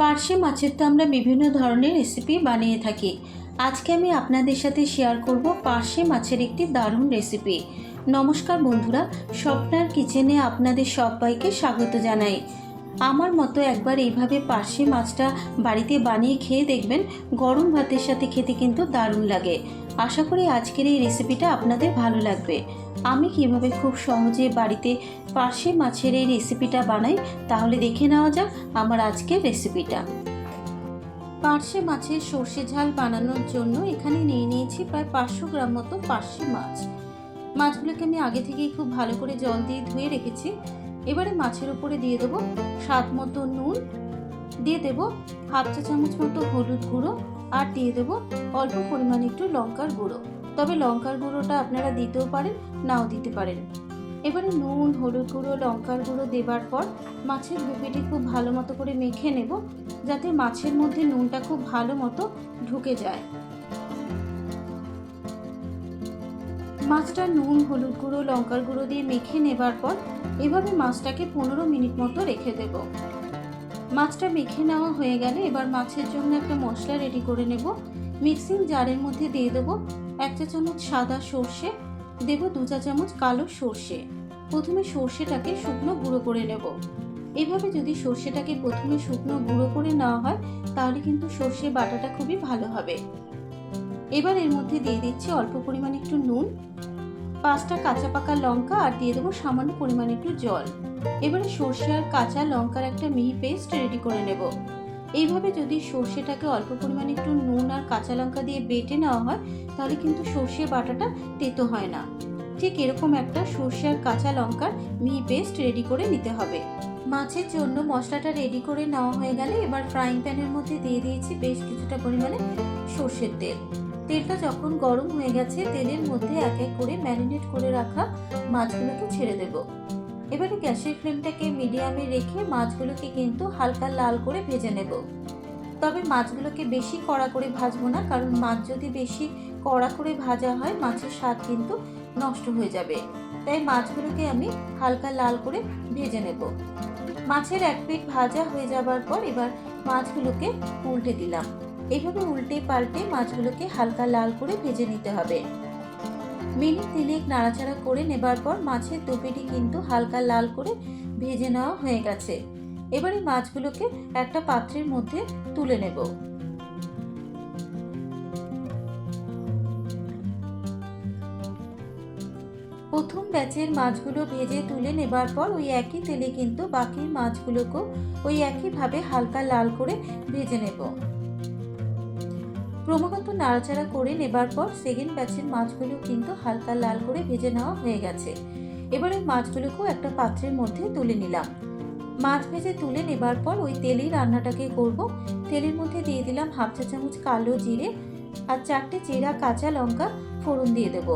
পার্শে মাছের তো আমরা বিভিন্ন ধরনের রেসিপি বানিয়ে থাকি। আজকে আমি আপনাদের সাথে শেয়ার করব পার্শে মাছের একটি দারুণ রেসিপি নমস্কার বন্ধুরা, স্বপ্নার কিচেনে আপনাদের সবাইকে স্বাগত জানাই। আমার মতো একবার এইভাবে পার্শে মাছটা বাড়িতে বানিয়ে খেয়ে দেখবেন, গরম ভাতের সাথে খেতে কিন্তু দারুণ লাগে। আশা করি আজকের এই রেসিপিটা আপনাদের ভালো লাগবে। আমি কীভাবে খুব সহজে বাড়িতে পার্শে মাছের এই রেসিপিটা বানাই, তাহলে দেখে নেওয়া যাক আমার আজকের রেসিপিটা পার্শে মাছের সর্ষে ঝাল বানানোর জন্য এখানে নিয়ে নিয়েছি প্রায় পাঁচশো গ্রাম মতো পার্শে মাছ। মাছগুলোকে আমি আগে থেকেই খুব ভালো করে জল দিয়ে ধুয়ে রেখেছি। এবারে মাছের উপরে দিয়ে দেবো স্বাদ মতো নুন, দিয়ে দেবো হাফ চা চামচ মতো হলুদ গুঁড়ো আর দিয়ে দেবো অল্প পরিমাণে একটু লঙ্কার গুঁড়ো। তবে লঙ্কার গুঁড়োটা আপনারা দিতেও পারেন, নাও দিতে পারেন। এবারে নুন, হলুদ গুঁড়ো, লঙ্কার গুঁড়ো দেবার পর মাছের ডুবিটি খুব ভালো মতো করে মেখে নেব, যাতে মাছের মধ্যে নুনটা খুব ভালো মতো ঢুকে যায়। মাছটা নুন, হলুদ গুঁড়ো, লঙ্কার গুঁড়ো দিয়ে মেখে নেবার পর এভাবে মাছটাকে পনেরো মিনিট মতো রেখে দেব। মাছটা মেখে নেওয়া হয়ে গেলে এবার মাছের জন্য একটা মশলা রেডি করে নেব। মিক্সিং জারের মধ্যে দিয়ে দেবো এক চা চামচ সাদা সর্ষে, দেব দু চা চামচ কালো সর্ষে। প্রথমে সর্ষেটাকে শুকনো গুঁড়ো করে নেব। এভাবে যদি সর্ষেটাকে প্রথমে শুকনো গুঁড়ো করে নেওয়া হয়, তাহলে কিন্তু সর্ষে বাটাটা খুবই ভালো হবে। এবার এর মধ্যে দিয়ে দিচ্ছি অল্প পরিমাণে একটু নুন, পাঁচটা কাঁচা পাকা লঙ্কা, আর দিয়ে দেবো সামান্য পরিমাণে একটু জল। এবারে সর্ষে আর কাঁচা লঙ্কার একটা মিহি পেস্ট রেডি করে নেব। এইভাবে যদি সর্ষেটাকে অল্প পরিমাণে একটু নুন আর কাঁচা লঙ্কা দিয়ে বেটে নেওয়া হয়, তাহলে কিন্তু সর্ষে বাটাটা তেতো হয় না। ঠিক এরকম একটা সর্ষে আর কাঁচা লঙ্কার মিহি পেস্ট রেডি করে নিতে হবে। মাছের জন্য মশলাটা রেডি করে নেওয়া হয়ে গেলে এবার ফ্রাইং প্যানের মধ্যে দিয়ে দিয়েছি বেশ কিছুটা পরিমাণে সর্ষের তেল। তেলটা যখন গরম হয়ে গেছে, তেলের মধ্যে এক এক করে ম্যারিনেট করে রাখা মাছগুলোকে ছেড়ে দেব। এবারে গ্যাসের ফ্লেমটাকে মিডিয়ামে রেখে মাছগুলোকে কিন্তু হালকা লাল করে ভেজে নেব। তবে মাছগুলোকে বেশি কড়া করে ভাজবো না, কারণ মাছ যদি বেশি কড়া করে ভাজা হয়, মাছের স্বাদ কিন্তু নষ্ট হয়ে যাবে। তাই মাছগুলোকে আমি হালকা লাল করে ভেজে নেব। মাছের এক পিঠ ভাজা হয়ে যাবার পর এবার মাছগুলোকে উল্টে দিলাম। এইভাবে উল্টে পাল্টে মাছগুলোকে হালকা লাল করে ভেজে নিতে হবে। মিনিট তিনেক নাড়াচাড়া করে নেবার পর মাছের দুপিটি কিন্তু হালকা লাল করে ভেজে নেওয়া হয়ে গেছে। এবারে মাছগুলোকে একটা পাত্রের মধ্যে তুলে নেব। প্রথম ব্যাচের মাছগুলো ভেজে তুলে নেবার পর ওই একই তেলে কিন্তু বাকি মাছগুলোকেও ওই একইভাবে হালকা লাল করে ভেজে নেব। ক্রমাগত নাড়াচাড়া করে নেবার পর সেকেন্ড ব্যাচের মাছগুলো কিন্তু হালকা লাল করে ভেজে নেওয়া হয়ে গেছে। এবারে মাছগুলোকেও একটা পাত্রের মধ্যে তুলে নিলাম। মাছ ভেজে তুলে নেবার পর ওই তেলেই রান্নাটাকে করব। তেলের মধ্যে দিয়ে দিলাম হাফ চা চামচ কালো জিরে আর চারটে চেরা কাঁচা লঙ্কা ফোড়ন দিয়ে দেব।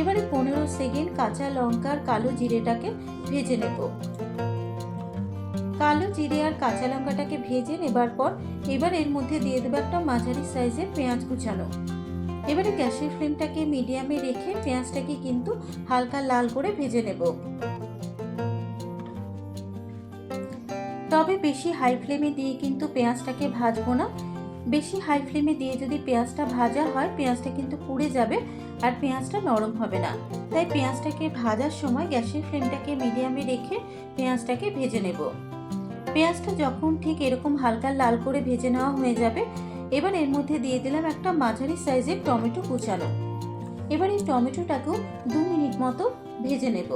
এবারে পনেরো সেকেন্ড কাঁচা লঙ্কার কালো জিরেটাকে ভেজে নেব। কালো জিরে আর কাঁচা লঙ্কাটাকে ভেজে নেবার পর এবার এর মধ্যে দিয়ে দেবো একটা মাঝারি সাইজের পেঁয়াজ কুচানো। এবারে গ্যাসের ফ্লেমটাকে মিডিয়ামে রেখে পেঁয়াজটাকে কিন্তু হালকা লাল করে ভেজে নেব। তবে বেশি হাই ফ্লেমে দিয়ে কিন্তু পেঁয়াজটাকে ভাজবো না। বেশি হাই ফ্লেমে দিয়ে যদি পেঁয়াজটা ভাজা হয়, পেঁয়াজটা কিন্তু পুড়ে যাবে আর পেঁয়াজটা নরম হবে না। তাই পেঁয়াজটাকে ভাজার সময় গ্যাসের ফ্লেমটাকে মিডিয়ামে রেখে পেঁয়াজটাকে ভেজে নেব। পেঁয়াজটা যখন ঠিক এরকম হালকা লাল করে ভেজে নেওয়া হয়ে যাবে, এবার এর মধ্যে দিয়ে দিলাম একটা মাঝারি সাইজের টমেটো কুচানো। এবার এই টমেটোটাকেও দু মিনিট মতো ভেজে নেব।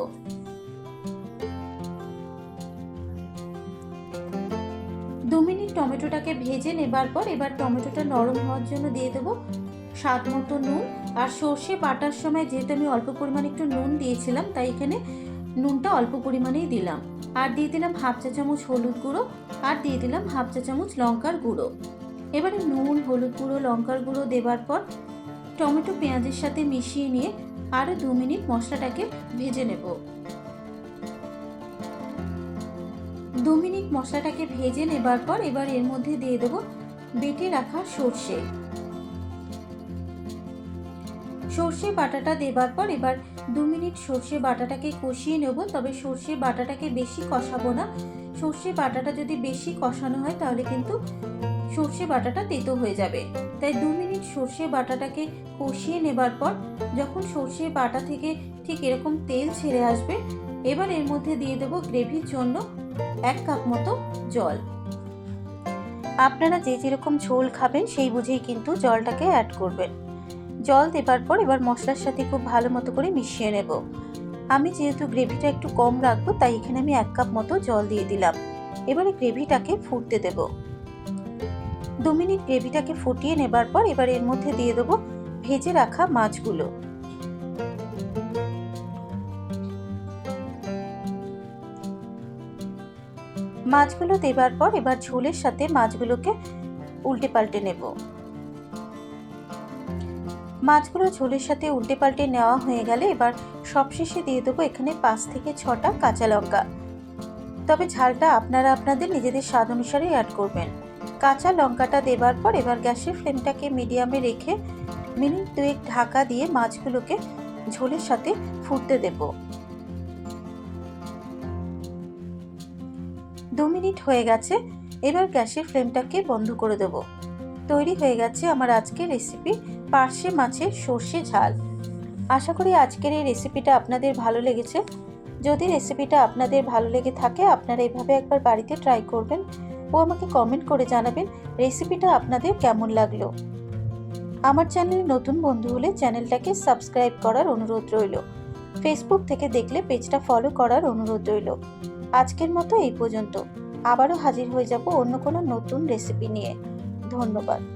দু মিনিট টমেটোটাকে ভেজে নেবার পর এবার টমেটোটা নরম হওয়ার জন্য দিয়ে দেবো স্বাদ মতো নুন। আর সর্ষে বাটার সময় যেহেতু আমি অল্প পরিমাণে একটু নুন দিয়েছিলাম, তাই এখানে নুনটা অল্প পরিমাণেই দিলাম। আর দিয়ে দিলাম হাফ চা চামচ হলুদ গুঁড়ো, আর দিয়ে দিলাম হাফ চা চামচ লঙ্কার গুঁড়ো। এবারে নুন, হলুদ গুঁড়ো, লঙ্কার গুঁড়ো দেবার পর টমেটো পেঁয়াজের সাথে মিশিয়ে নিয়ে আরও দু মিনিট মশলাটাকে ভেজে নেব। দু মিনিট মশলাটাকে ভেজে নেবার পর এবার এর মধ্যে দিয়ে দেবো বেটে রাখা সর্ষে। সর্ষে বাটাটা দেবার পর এবার দু মিনিট সর্ষে বাটাটাকে কষিয়ে নেব, তবে সর্ষে বাটাটাকে বেশি কষাবো না। সর্ষে বাটাটা যদি বেশি কষানো হয়, তাহলে কিন্তু সর্ষে বাটাটা তেতো হয়ে যাবে। তাই দু মিনিট সর্ষে বাটাটাকে কষিয়ে নেবার পর যখন সর্ষে বাটা থেকে ঠিক এরকম তেল ছেড়ে আসবে, এবার এর মধ্যে দিয়ে দেবো গ্রেভির জন্য এক কাপ মতো জল। আপনারা যে যেরকম ঝোল খাবেন, সেই বুঝেই কিন্তু জলটাকে অ্যাড করবেন। জল দেবার পর এবার মশলার সাথে খুব ভালো মতো করে মিশিয়ে নেব। আমি যেহেতু গ্রেভিটা একটু কম রাখব, তাই এখানে আমি এক কাপ মতো জল দিয়ে দিলাম। এবারে গ্রেভিটাকে ফুটতে দেব। দু মিনিট গ্রেভিটাকে ফুটিয়ে নেবার পর এবার এর মধ্যে দিয়ে দেবো ভেজে রাখা মাছগুলো। মাছগুলো দেবার পর এবার ঝোলের সাথে মাছগুলোকে উল্টে পাল্টে নেব। মাছগুলো ঝোলের সাথে উল্টে পাল্টে নেওয়া হয়ে গেলে এবার সবশেষে দিয়ে দেবো এখানে পাঁচ থেকে ছটা কাঁচা লঙ্কা। তবে ঝালটা আপনারা আপনাদের নিজেদের স্বাদ অনুসারে অ্যাড করবেন। কাঁচা লঙ্কাটা দেবার পর এবার গ্যাসের ফ্লেমটাকে মিডিয়ামে রেখে মিনিট দুয়েক ঢাকা দিয়ে মাছগুলোকে ঝোলের সাথে ফুটতে দেব। দু মিনিট হয়ে গেছে, এবার গ্যাসের ফ্লেমটাকে বন্ধ করে দেব। তৈরি হয়ে গেছে আমার আজকের রেসিপি পার্শে মাছের সর্ষে ঝাল। আশা করি আজকের এই রেসিপিটা আপনাদের ভালো লেগেছে। যদি রেসিপিটা আপনাদের ভালো লেগে থাকে, আপনারা এভাবে একবার বাড়িতে ট্রাই করবেন ও আমাকে কমেন্ট করে জানাবেন রেসিপিটা আপনাদের কেমন লাগল। আমার চ্যানেলে নতুন বন্ধু হলে চ্যানেলটাকে সাবস্ক্রাইব করার অনুরোধ রইল। ফেসবুক থেকে দেখলে পেজটা ফলো করার অনুরোধ রইল। আজকের মতো এই পর্যন্ত। আবারও হাজির হয়ে যাব অন্য কোনো নতুন রেসিপি নিয়ে। ধন্যবাদ।